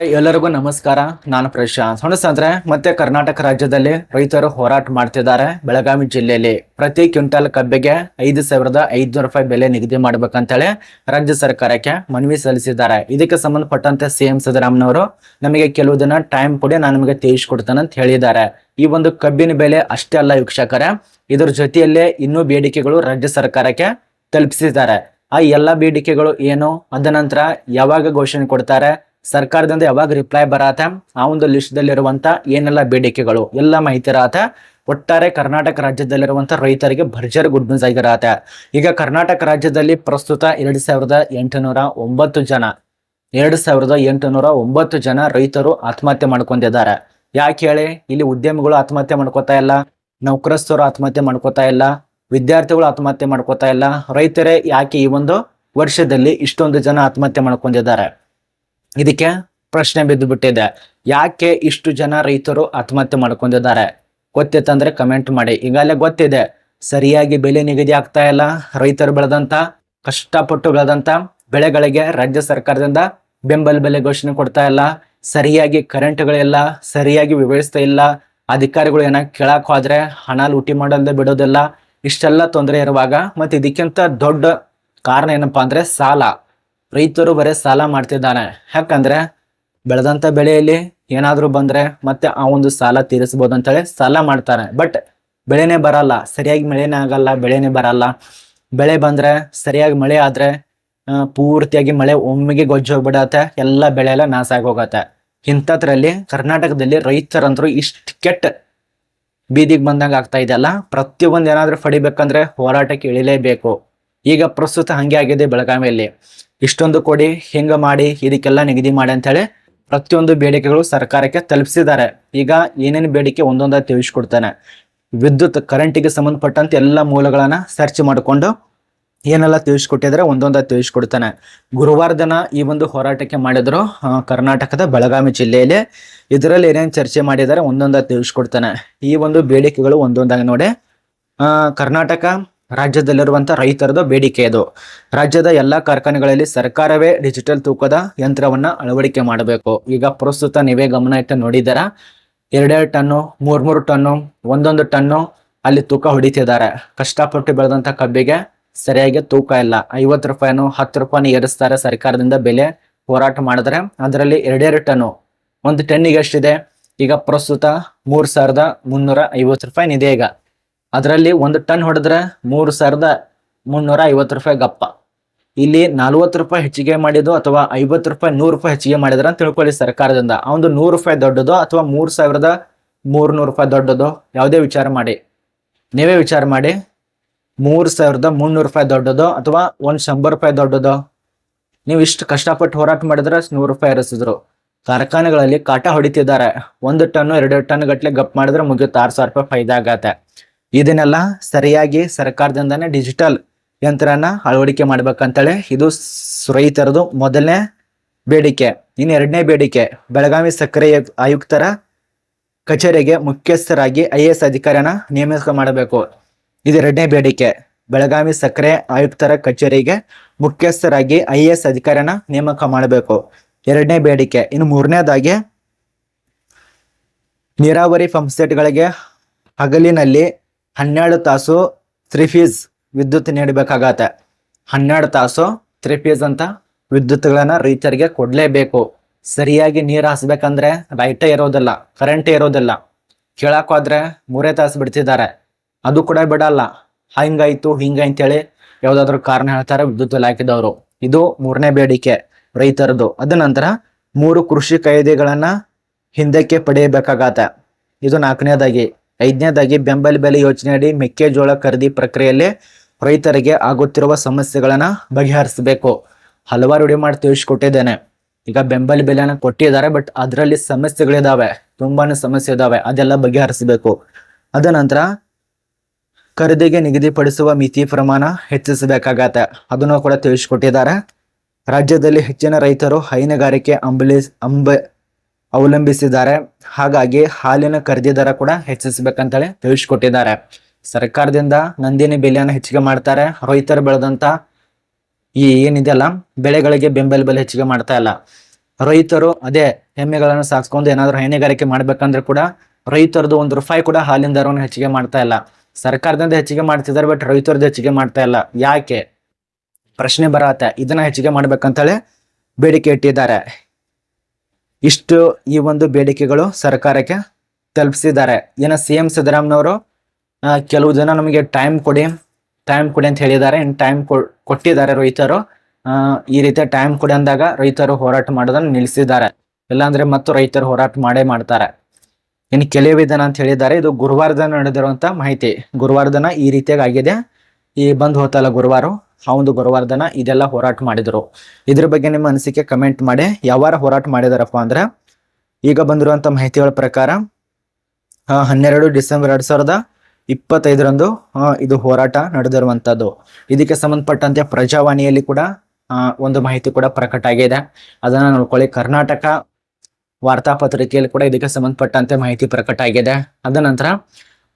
ಎಲ್ಲರಿಗೂ ನಮಸ್ಕಾರ. ನಾನು ಪ್ರಶಾಂತ್. ಹೊಣಸಂದ್ರೆ, ಮತ್ತೆ ಕರ್ನಾಟಕ ರಾಜ್ಯದಲ್ಲಿ ರೈತರು ಹೋರಾಟ ಮಾಡ್ತಿದ್ದಾರೆ. ಬೆಳಗಾವಿ ಜಿಲ್ಲೆಯಲ್ಲಿ ಪ್ರತಿ ಕ್ವಿಂಟಲ್ ಕಬ್ಬಿಗೆ ಐದು ಸಾವಿರದ ಐದುನೂರು ರೂಪಾಯಿ ಬೆಲೆ ನಿಗದಿ ಮಾಡ್ಬೇಕಂತೇಳಿ ರಾಜ್ಯ ಸರ್ಕಾರಕ್ಕೆ ಮನವಿ ಸಲ್ಲಿಸಿದ್ದಾರೆ. ಇದಕ್ಕೆ ಸಂಬಂಧಪಟ್ಟಂತೆ ಸಿಎಂ ಸಿದ್ದರಾಮನವರು ನಮಗೆ ಕೆಲವು ದಿನ ಟೈಮ್ ಕೊಡಿ, ನಾನು ನಿಮಗೆ ತಿಳಿಸ್ಕೊಡ್ತೇನೆ ಅಂತ ಹೇಳಿದ್ದಾರೆ. ಈ ಒಂದು ಕಬ್ಬಿನ ಬೆಲೆ ಅಷ್ಟೇ ಅಲ್ಲ ವೀಕ್ಷಕರೇ, ಇದರ ಜೊತೆಯಲ್ಲೇ ಇನ್ನೂ ಬೇಡಿಕೆಗಳು ರಾಜ್ಯ ಸರ್ಕಾರಕ್ಕೆ ತಲುಪಿಸಿದ್ದಾರೆ. ಆ ಎಲ್ಲ ಬೇಡಿಕೆಗಳು ಏನು? ಅದ ನಂತರ ಯಾವಾಗ ಘೋಷಣೆ ಕೊಡ್ತಾರೆ? ಸರ್ಕಾರದಿಂದ ಯಾವಾಗ ರಿಪ್ಲೈ ಬರತ್ತೆ? ಆ ಒಂದು ಲಿಸ್ಟ್ ದಲ್ಲಿರುವಂತ ಏನೆಲ್ಲ ಬೇಡಿಕೆಗಳು? ಎಲ್ಲ ಮಾಹಿತಿ ಇರತ್ತೆ. ಒಟ್ಟಾರೆ ಕರ್ನಾಟಕ ರಾಜ್ಯದಲ್ಲಿರುವಂತಹ ರೈತರಿಗೆ ಭರ್ಜರ್ ಗುಡ್ ನ್ಯೂಸ್ ಆಗಿರತ್ತೆ ಈಗ ಕರ್ನಾಟಕ ರಾಜ್ಯದಲ್ಲಿ ಪ್ರಸ್ತುತ ಎರಡ್ ಸಾವಿರದ ಎಂಟುನೂರ ಒಂಬತ್ತು ಜನ, ಎರಡ್ ಸಾವಿರದ ಎಂಟುನೂರ ಒಂಬತ್ತು ಜನ ರೈತರು ಆತ್ಮಹತ್ಯೆ ಮಾಡ್ಕೊಂಡಿದ್ದಾರೆ. ಯಾಕೆ ಹೇಳಿ? ಇಲ್ಲಿ ಉದ್ಯಮಿಗಳು ಆತ್ಮಹತ್ಯೆ ಮಾಡ್ಕೋತಾ ಇಲ್ಲ, ನೌಕರಸ್ಥರು ಆತ್ಮಹತ್ಯೆ ಮಾಡ್ಕೋತಾ ಇಲ್ಲ, ವಿದ್ಯಾರ್ಥಿಗಳು ಆತ್ಮಹತ್ಯೆ ಮಾಡ್ಕೋತಾ ಇಲ್ಲ. ರೈತರೇ ಯಾಕೆ ಈ ಒಂದು ವರ್ಷದಲ್ಲಿ ಇಷ್ಟೊಂದು ಜನ ಆತ್ಮಹತ್ಯೆ ಮಾಡ್ಕೊಂಡಿದ್ದಾರೆ? ಇದಕ್ಕೆ ಪ್ರಶ್ನೆ ಬಿದ್ದು ಬಿಟ್ಟಿದೆ ಯಾಕೆ ಇಷ್ಟು ಜನ ರೈತರು ಆತ್ಮಹತ್ಯೆ ಮಾಡ್ಕೊಂಡಿದ್ದಾರೆ? ಗೊತ್ತಿತ್ತಂದ್ರೆ ಕಮೆಂಟ್ ಮಾಡಿ. ಈಗಾಗಲೇ ಗೊತ್ತಿದೆ. ಸರಿಯಾಗಿ ಬೆಲೆ ನಿಗದಿ ಆಗ್ತಾ ಇಲ್ಲ. ರೈತರು ಬೆಳೆದಂತ, ಕಷ್ಟಪಟ್ಟು ಬೆಳೆದಂತ ಬೆಳೆಗಳಿಗೆ ರಾಜ್ಯ ಸರ್ಕಾರದಿಂದ ಬೆಂಬಲ ಬೆಲೆ ಘೋಷಣೆ ಕೊಡ್ತಾ ಇಲ್ಲ. ಸರಿಯಾಗಿ ಕರೆಂಟ್ಗಳಿಲ್ಲ ಸರಿಯಾಗಿ ವಿವರಿಸ್ತಾ ಇಲ್ಲ. ಅಧಿಕಾರಿಗಳು ಏನ ಕೇಳಕ್ ಹೋದ್ರೆ ಹಣ ಲೂಟಿ ಮಾಡಲ್ದೆ ಬಿಡೋದಿಲ್ಲ. ಇಷ್ಟೆಲ್ಲ ತೊಂದರೆ ಇರುವಾಗ ಮತ್ತೆ ಇದಕ್ಕಿಂತ ದೊಡ್ಡ ಕಾರಣ ಏನಪ್ಪಾ ಅಂದ್ರೆ ಸಾಲ. ರೈತರು ಬರೇ ಸಾಲ ಮಾಡ್ತಿದ್ದಾನೆ. ಯಾಕಂದ್ರೆ ಬೆಳೆದಂತ ಬೆಳೆಯಲ್ಲಿ ಏನಾದರೂ ಬಂದ್ರೆ ಮತ್ತೆ ಆ ಒಂದು ಸಾಲ ತೀರಿಸಬಹುದು ಅಂತೇಳಿ ಸಾಲ ಮಾಡ್ತಾರೆ. ಬಟ್ ಬೆಳೆನೇ ಬರಲ್ಲ. ಸರಿಯಾಗಿ ಮಳೆನೇ ಆಗಲ್ಲ, ಬೆಳೆನೇ ಬರಲ್ಲ. ಬೆಳೆ ಬಂದ್ರೆ ಸರಿಯಾಗಿ ಮಳೆ ಆದ್ರೆ ಪೂರ್ತಿಯಾಗಿ ಮಳೆ ಒಮ್ಮೆಗೆ ಗೊಜ್ಜು ಹೋಗ್ಬಿಡತ್ತೆ, ಎಲ್ಲ ಬೆಳೆ ಎಲ್ಲ ನಾಶ ಆಗೋಗತ್ತೆ. ಇಂಥದ್ರಲ್ಲಿ ಕರ್ನಾಟಕದಲ್ಲಿ ರೈತರಂದ್ರು ಇಷ್ಟು ಕೆಟ್ಟ ಬೀದಿಗೆ ಬಂದಂಗೆ ಆಗ್ತಾ ಇದೆಯಲ್ಲ ಪ್ರತಿಯೊಂದು ಏನಾದರೂ ಪಡಿಬೇಕಂದ್ರೆ ಹೋರಾಟಕ್ಕೆ ಇಳಿಲೇಬೇಕು. ಈಗ ಪ್ರಸ್ತುತ ಹಂಗೆ ಆಗಿದೆ ಬೆಳಗಾವಿಯಲ್ಲಿ. ಇಷ್ಟೊಂದು ಕೊಡಿ ಹೆಂಗ ಮಾಡಿ ಇದಕ್ಕೆಲ್ಲ ನಿಗದಿ ಮಾಡಿ ಅಂತೇಳಿ ಪ್ರತಿಯೊಂದು ಬೇಡಿಕೆಗಳು ಸರ್ಕಾರಕ್ಕೆ ತಲುಪಿಸಿದ್ದಾರೆ. ಈಗ ಏನೇನು ಬೇಡಿಕೆ ಒಂದೊಂದಾಗಿ ತಿಳಿಸ್ಕೊಡ್ತಾನೆ. ವಿದ್ಯುತ್ ಕರೆಂಟಿಗೆ ಸಂಬಂಧಪಟ್ಟಂತೆ ಎಲ್ಲ ಮೂಲಗಳನ್ನ ಸರ್ಚ್ ಮಾಡಿಕೊಂಡು ಏನೆಲ್ಲ ತಿಳಿಸ್ಕೊಟ್ಟಿದ್ರೆ ಒಂದೊಂದಾಗಿ ತಿಳಿಸ್ಕೊಡ್ತಾನೆ. ಗುರುವಾರ ದಿನ ಈ ಒಂದು ಹೋರಾಟಕ್ಕೆ ಮಾಡಿದ್ರು ಕರ್ನಾಟಕದ ಬೆಳಗಾವಿ ಜಿಲ್ಲೆಯಲ್ಲಿ. ಇದರಲ್ಲಿ ಏನೇನು ಚರ್ಚೆ ಮಾಡಿದ್ದಾರೆ ಒಂದೊಂದಾಗಿ ತಿಳಿಸ್ಕೊಡ್ತಾನೆ. ಈ ಒಂದು ಬೇಡಿಕೆಗಳು ಒಂದೊಂದಾಗಿ ನೋಡಿ. ಕರ್ನಾಟಕ ರಾಜ್ಯದಲ್ಲಿರುವಂತ ರೈತರದು ಬೇಡಿಕೆ ಅದು. ರಾಜ್ಯದ ಎಲ್ಲ ಕಾರ್ಖಾನೆಗಳಲ್ಲಿ ಸರ್ಕಾರವೇ ಡಿಜಿಟಲ್ ತೂಕದ ಯಂತ್ರವನ್ನ ಅಳವಡಿಕೆ ಮಾಡಬೇಕು. ಈಗ ಪ್ರಸ್ತುತ ನೀವೇ ಗಮನ ಇಟ್ಟು ನೋಡಿದಾರ ಎರಡೆರಡು ಟನ್ನು ಮೂರ್ ಮೂರು ಟನ್ನು, ಒಂದೊಂದು ಟನ್ನು ಅಲ್ಲಿ ತೂಕ ಹೊಡಿತಿದ್ದಾರೆ. ಕಷ್ಟಪಟ್ಟು ಬೆಳೆದಂತ ಕಬ್ಬಿಗೆ ಸರಿಯಾಗಿ ತೂಕ ಇಲ್ಲ. ಐವತ್ತು ರೂಪಾಯಿನೂ, ಹತ್ತು ರೂಪಾಯಿನೂ ಏರಿಸ್ತಾರೆ ಸರ್ಕಾರದಿಂದ ಬೆಲೆ ಹೋರಾಟ ಮಾಡಿದ್ರೆ ಅದರಲ್ಲಿ ಎರಡೆರಡು ಟನ್ನು, ಒಂದು ಟನ್ನಿಗೆ ಎಷ್ಟಿದೆ? ಈಗ ಪ್ರಸ್ತುತ ಮೂರ್ ಸಾವಿರದ ಮುನ್ನೂರ ಐವತ್ತು ರೂಪಾಯಿ ಇದೆ ಈಗ. ಅದರಲ್ಲಿ ಒಂದು ಟನ್ ಹೊಡೆದ್ರೆ ಮೂರು ಸಾವಿರದ ಮುನ್ನೂರ ಐವತ್ತು ರೂಪಾಯಿ ಗಪ್ಪ. ಇಲ್ಲಿ ನಲ್ವತ್ತು ರೂಪಾಯಿ ಹೆಚ್ಚಿಗೆ ಮಾಡಿದ್ದು ಅಥವಾ ಐವತ್ತು ರೂಪಾಯಿ ನೂರು ರೂಪಾಯಿ ಹೆಚ್ಚಿಗೆ ಮಾಡಿದ್ರ ಅಂತ ತಿಳ್ಕೊಳ್ಳಿ ಸರ್ಕಾರದಿಂದ. ಆ ಒಂದು ನೂರು ರೂಪಾಯಿ ದೊಡ್ಡದೋ ಅಥವಾ ಮೂರು ಸಾವಿರದ ಮೂರ್ನೂರು ರೂಪಾಯಿ ದೊಡ್ಡದೋ ಯಾವುದೇ ವಿಚಾರ ಮಾಡಿ. ನೀವೇ ವಿಚಾರ ಮಾಡಿ. ಮೂರು ಸಾವಿರದ ಮುನ್ನೂರು ರೂಪಾಯಿ ದೊಡ್ಡದೋ ಅಥವಾ ಒಂದು ಶಂಬರ್ ರೂಪಾಯಿ ದೊಡ್ಡದೋ. ನೀವು ಇಷ್ಟು ಕಷ್ಟಪಟ್ಟು ಹೋರಾಟ ಮಾಡಿದ್ರೆ ನೂರು ರೂಪಾಯಿ ಇರಿಸಿದ್ರು ಕಾರ್ಖಾನೆಗಳಲ್ಲಿ ಕಾಟ ಹೊಡಿತಿದ್ದಾರೆ. ಒಂದು ಟನ್ ಎರಡು ಟನ್ ಗಟ್ಟಲೆ ಗಪ್ ಮಾಡಿದ್ರೆ ಮುಗಿಯುತ್ತೆ. ಆರು ಸಾವಿರ ರೂಪಾಯಿ ಫೈದಾ ಆಗತ್ತೆ. ಇದನ್ನೆಲ್ಲ ಸರಿಯಾಗಿ ಸರ್ಕಾರದಿಂದಾನೆ ಡಿಜಿಟಲ್ ಯಂತ್ರನ ಅಳವಡಿಕೆ ಮಾಡ್ಬೇಕಂತೇಳಿ ಇದು ರೈತರದು ಮೊದಲನೇ ಬೇಡಿಕೆ, ಇನ್ನು ಎರಡನೇ ಬೇಡಿಕೆ. ಬೆಳಗಾವಿ ಸಕ್ಕರೆ ಆಯುಕ್ತರ ಕಚೇರಿಗೆ ಮುಖ್ಯಸ್ಥರಾಗಿ ಐ ಎಸ್ ಅಧಿಕಾರಿಯನ್ನ ನೇಮಕ ಮಾಡಬೇಕು. ಇದು ಎರಡನೇ ಬೇಡಿಕೆ. ಬೆಳಗಾವಿ ಸಕ್ಕರೆ ಆಯುಕ್ತರ ಕಚೇರಿಗೆ ಮುಖ್ಯಸ್ಥರಾಗಿ ಐ ಎಸ್ ಅಧಿಕಾರಿಯನ್ನ ನೇಮಕ ಮಾಡಬೇಕು. ಎರಡನೇ ಬೇಡಿಕೆ. ಇನ್ನು ಮೂರನೇದಾಗಿ, ನೀರಾವರಿ ಪಂಪ್ ಸೆಟ್ಗಳಿಗೆ ಹಗಲಿನಲ್ಲಿ ಹನ್ನೆರಡು ತಾಸು ತ್ರೀ ಫೀಸ್ ವಿದ್ಯುತ್ ನೀಡಬೇಕಾಗತ್ತೆ. ಹನ್ನೆರಡು ತಾಸು ತ್ರೀ ಫೀಸ್ ಅಂತ ವಿದ್ಯುತ್ಗಳನ್ನ ರೈತರಿಗೆ ಕೊಡಲೇಬೇಕು. ಸರಿಯಾಗಿ ನೀರು ಹಾಸ್ಬೇಕಂದ್ರೆ ಲೈಟೇ ಇರೋದಿಲ್ಲ ಕರೆಂಟೇ ಇರೋದಿಲ್ಲ. ಕೇಳೋಕ್ಕೋದ್ರೆ ಮೂರೇ ತಾಸು ಬಿಡ್ತಿದ್ದಾರೆ. ಅದು ಕೂಡ ಬಿಡಲ್ಲ. ಹಿಂಗಾಯ್ತು, ಹಿಂಗಾಯ್ತೇಳಿ ಯಾವ್ದಾದ್ರು ಕಾರಣ ಹೇಳ್ತಾರೆ ವಿದ್ಯುತ್ ಇಲಾಖೆದವರು. ಇದು ಮೂರನೇ ಬೇಡಿಕೆ ರೈತರದು. ಅದ ನಂತರ ಮೂರು ಕೃಷಿ ಕಾಯ್ದೆಗಳನ್ನ ಹಿಂದಕ್ಕೆ ಪಡೆಯಬೇಕಾಗತ್ತೆ. ಇದು ನಾಲ್ಕನೇದಾಗಿ. ಐದನೇದಾಗಿ ಬೆಂಬಲ ಬೆಲೆ ಯೋಜನೆಯಡಿ ಮೆಕ್ಕೆಜೋಳ ಖರೀದಿ ಪ್ರಕ್ರಿಯೆಯಲ್ಲಿ ರೈತರಿಗೆ ಆಗುತ್ತಿರುವ ಸಮಸ್ಯೆಗಳನ್ನು ಬಗೆಹರಿಸಬೇಕು. ಹಲವಾರು ವಿಡಿಯೋ ಮಾಡಿ ತಿಳಿಸ್ಕೊಟ್ಟಿದ್ದೇನೆ. ಈಗ ಬೆಂಬಲ ಬೆಲೆಯನ್ನು ಕೊಟ್ಟಿದ್ದಾರೆ ಬಟ್ ಅದರಲ್ಲಿ ಸಮಸ್ಯೆಗಳಿದಾವೆ. ತುಂಬಾ ಸಮಸ್ಯೆ ಇದಾವೆ ಅದೆಲ್ಲ ಬಗೆಹರಿಸಬೇಕು. ಅದ ನಂತರ ಖರೀದಿಗೆ ನಿಗದಿಪಡಿಸುವ ಮಿತಿ ಪ್ರಮಾಣ ಹೆಚ್ಚಿಸಬೇಕಾಗತ್ತೆ. ಅದನ್ನು ಕೂಡ ತಿಳಿಸ್ಕೊಟ್ಟಿದ್ದಾರೆ. ರಾಜ್ಯದಲ್ಲಿ ಹೆಚ್ಚಿನ ರೈತರು ಹೈನುಗಾರಿಕೆ, ಅಂಬಲಿ, ಅಂಬ ಅವಲಂಬಿಸಿದ್ದಾರೆ. ಹಾಗಾಗಿ ಹಾಲಿನ ಖರೀದಿ ದರ ಕೂಡ ಹೆಚ್ಚಿಸಬೇಕಂತೇಳಿ ತಿಳಿಸ್ಕೊಟ್ಟಿದ್ದಾರೆ. ಸರ್ಕಾರದಿಂದ ನಂದಿನಿ ಬೆಲೆಯನ್ನು ಹೆಚ್ಚಿಗೆ ಮಾಡ್ತಾರೆ. ರೈತರು ಬೆಳೆದಂತ ಈ ಏನಿದೆಯಲ್ಲ, ಬೆಳೆಗಳಿಗೆ ಬೆಂಬಲ ಬೆಲೆ ಹೆಚ್ಚಿಗೆ ಮಾಡ್ತಾ ಇಲ್ಲ. ರೈತರು ಅದೇ ಎಮ್ಮೆಗಳನ್ನು ಸಾಕ್ಸ್ಕೊಂಡು ಏನಾದರೂ ಹೈನುಗಾರಿಕೆ ಮಾಡ್ಬೇಕಂದ್ರೆ ಕೂಡ ರೈತರದ್ದು ಒಂದು ರೂಪಾಯಿ ಕೂಡ ಹಾಲಿನ ದರವನ್ನು ಹೆಚ್ಚಿಗೆ ಮಾಡ್ತಾ ಇಲ್ಲ. ಸರ್ಕಾರದಿಂದ ಹೆಚ್ಚಿಗೆ ಮಾಡ್ತಿದ್ದಾರೆ, ಬಟ್ ರೈತರದ್ದು ಹೆಚ್ಚಿಗೆ ಮಾಡ್ತಾ ಇಲ್ಲ. ಯಾಕೆ? ಪ್ರಶ್ನೆ ಬರತ್ತೆ. ಇದನ್ನ ಹೆಚ್ಚಿಗೆ ಮಾಡ್ಬೇಕಂತೇಳಿ ಬೇಡಿಕೆ ಇಟ್ಟಿದ್ದಾರೆ. ಇಷ್ಟು ಈ ಒಂದು ಬೇಡಿಕೆಗಳು ಸರ್ಕಾರಕ್ಕೆ ತಲುಪಿಸಿದ್ದಾರೆ. ಏನ ಸಿ ಎಂ ಸಿದ್ದರಾಮನವರು ಕೆಲವು ಜನ ನಮಗೆ ಟೈಮ್ ಕೊಡಿ ಟೈಮ್ ಕೊಡಿ ಅಂತ ಹೇಳಿದ್ದಾರೆ. ಇನ್ನು ಟೈಮ್ ಕೊಟ್ಟಿದ್ದಾರೆ ರೈತರು. ಈ ರೀತಿಯ ಟೈಮ್ ಕೊಡಿ ಅಂದಾಗ ರೈತರು ಹೋರಾಟ ಮಾಡೋದನ್ನು ನಿಲ್ಲಿಸಿದ್ದಾರೆ. ಇಲ್ಲಾಂದ್ರೆ ಮತ್ತು ರೈತರು ಹೋರಾಟ ಮಾಡೇ ಮಾಡ್ತಾರೆ. ಇನ್ನು ಕೆಲವೇ ದಿನ ಅಂತ ಹೇಳಿದ್ದಾರೆ, ಇದು ಗುರುವಾರದ ನಡೆದಿರುವಂತ ಮಾಹಿತಿ. ಗುರುವಾರದನ ಈ ರೀತಿಯಾಗಿ ಆಗಿದೆ. ಈ ಬಂದ್ ಹೋತಲ್ಲ ಗುರುವಾರ. ಆ ಒಂದು ಇದೆಲ್ಲ ಹೋರಾಟ ಮಾಡಿದ್ರು. ಇದ್ರ ಬಗ್ಗೆ ನಿಮ್ಮ ಅನಿಸಿಕೆ ಕಮೆಂಟ್ ಮಾಡಿ. ಯಾವಾರ ಹೋರಾಟ ಮಾಡಿದಾರಪ್ಪ ಅಂದ್ರೆ ಈಗ ಬಂದಿರುವಂತ ಮಾಹಿತಿಗಳ ಪ್ರಕಾರ ಹನ್ನೆರಡು ಡಿಸೆಂಬರ್ ಎರಡ್ ಸಾವಿರದ ಇಪ್ಪತ್ತೈದರಂದು ಇದು ಹೋರಾಟ ನಡೆದಿರುವಂತದ್ದು. ಇದಕ್ಕೆ ಸಂಬಂಧಪಟ್ಟಂತೆ ಪ್ರಜಾವಾಣಿಯಲ್ಲಿ ಕೂಡ ಒಂದು ಮಾಹಿತಿ ಕೂಡ ಪ್ರಕಟ ಆಗಿದೆ. ಅದನ್ನ ನೋಡ್ಕೊಳ್ಳಿ. ಕರ್ನಾಟಕ ವಾರ್ತಾಪತ್ರಿಕೆಯಲ್ಲಿ ಕೂಡ ಇದಕ್ಕೆ ಸಂಬಂಧಪಟ್ಟಂತೆ ಮಾಹಿತಿ ಪ್ರಕಟ ಆಗಿದೆ. ಅದ ನಂತರ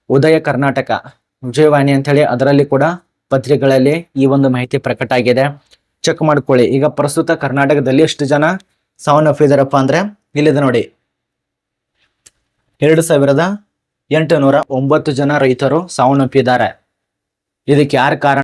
ಉದಯ ಕರ್ನಾಟಕ, ವಿಜಯವಾಣಿ ಅಂತ ಹೇಳಿ ಅದರಲ್ಲಿ ಕೂಡ ಪತ್ರಿಕೆಗಳಲ್ಲಿ ಈ ಒಂದು ಮಾಹಿತಿ ಪ್ರಕಟ ಆಗಿದೆ. ಚೆಕ್ ಮಾಡ್ಕೊಳ್ಳಿ. ಈಗ ಪ್ರಸ್ತುತ ಕರ್ನಾಟಕದಲ್ಲಿ ಎಷ್ಟು ಜನ ಸಾವನ್ನಪ್ಪಿದಾರಪ್ಪ ಅಂದ್ರೆ ಇಲ್ಲಿದೆ ನೋಡಿ. ಎರಡು ಸಾವಿರದ ಎಂಟುನೂರ ಒಂಬತ್ತು ಜನ ರೈತರು ಸಾವನ್ನಪ್ಪಿದ್ದಾರೆ ಇದಕ್ಕೆ ಯಾರು ಕಾರಣ?